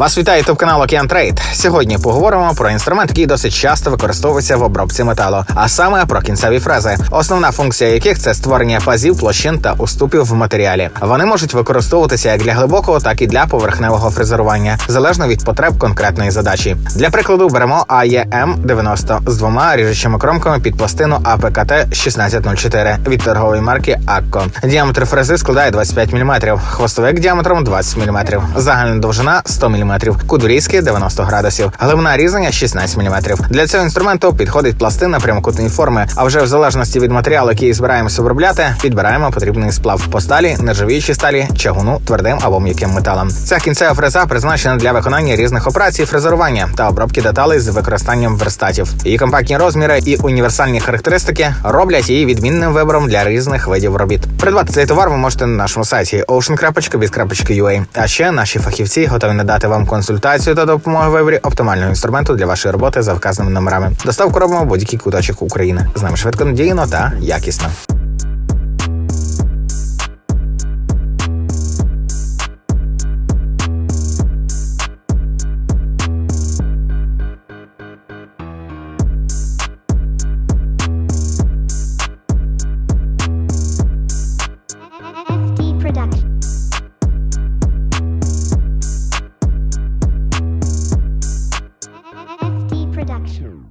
Вас вітає ютуб канал Океан Трейд. Сьогодні поговоримо про інструмент, який досить часто використовується в обробці металу, а саме про кінцеві фрези, основна функція яких це створення пазів, площин та уступів в матеріалі. Вони можуть використовуватися як для глибокого, так і для поверхневого фрезерування, залежно від потреб конкретної задачі. Для прикладу беремо AEM 90 з двома ріжучими кромками під пластину АПКТ 1604 від торгової марки Акко. Діаметр фрези складає 25 мм, хвостовик діаметром 20 мм, загальна довжина 100 мм, кут врізки 90 градусів, глибина різання 16 мм. Для цього інструменту підходить пластина прямокутної форми. А вже в залежності від матеріалу, який збираємося обробляти, підбираємо потрібний сплав по сталі, нержавіючій сталі, чагуну, твердим або м'яким металом. Ця кінцева фреза призначена для виконання різних операцій фрезерування та обробки деталей з використанням верстатів. Її компактні розміри і універсальні характеристики роблять її відмінним вибором для різних видів робіт. Придбати цей товар ви можете на нашому сайті ocean.biz.ua. А ще наші фахівці готові надати вам вам консультацію та допомогу в виборі оптимального інструменту для вашої роботи за вказаними номерами. Доставку робимо в будь-який куточок України. З нами швидко надійно та якісно. production. Two.